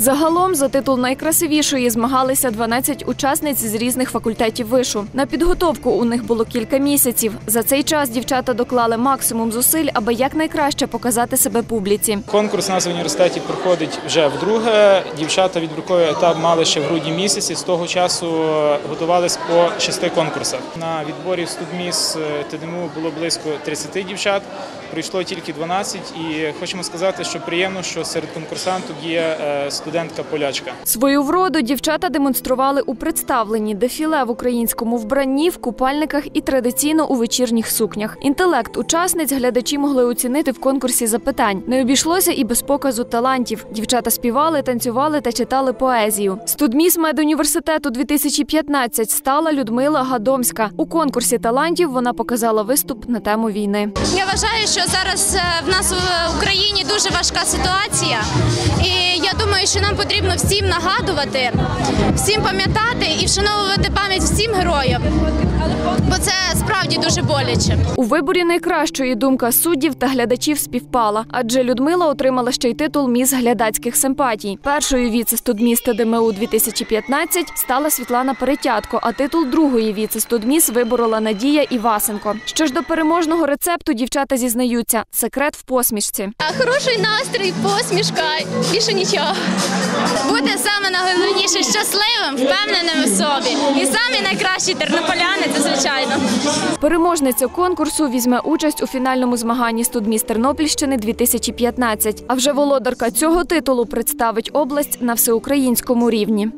Загалом за титул найкрасивішої змагалися 12 учасниць з різних факультетів вишу. На підготовку у них було кілька місяців. За цей час дівчата доклали максимум зусиль, аби якнайкраще показати себе публіці. Конкурс нас в університеті проходить вже вдруге. Дівчата відбірковий етап мали ще в грудні місяці. З того часу готувалися по шести конкурсах. На відборі в студміс е, ТДМУ було близько 30 дівчат. Прийшло тільки 12. І хочемо сказати, що приємно, що серед конкурсантів є е, студентка полячка. Свою вроду дівчата демонстрували у представленні дефіле в українському вбранні, в купальниках і традиційно у вечірніх сукнях. Інтелект учасниць глядачі могли оцінити в конкурсі запитань. Не обійшлося і без показу талантів. Дівчата співали, танцювали та читали поезію. Студміс медуніверситету 2015 стала Людмила Гадомська. У конкурсі талантів вона показала виступ на тему війни. Я вважаю, що зараз е, в нас в Україні дуже важка ситуація, і я думаю, що нам потрібно всім нагадувати, всім пам'ятати і вшановувати пам'ять всім героям, бо це справді дуже боляче. У виборі найкращої думка суддів та глядачів співпала, адже Людмила отримала ще й титул міс глядацьких симпатій. Першою віце-студміс ТДМУ 2015 стала Світлана Перетятко, а титул другої віце-студміс виборола Надія Івасенко. Що ж до переможного рецепту, дівчата зізнаються, секрет в посмішці. Хороший настрій, посмішка, більше нічого. Бути саме найголовніше щасливим, впевненим у собі. І самі найкращі тернополяни, це звичайно. Переможниця конкурсу візьме участь у фінальному змаганні студміст Тернопільщини 2015. А вже володарка цього титулу представить область на всеукраїнському рівні.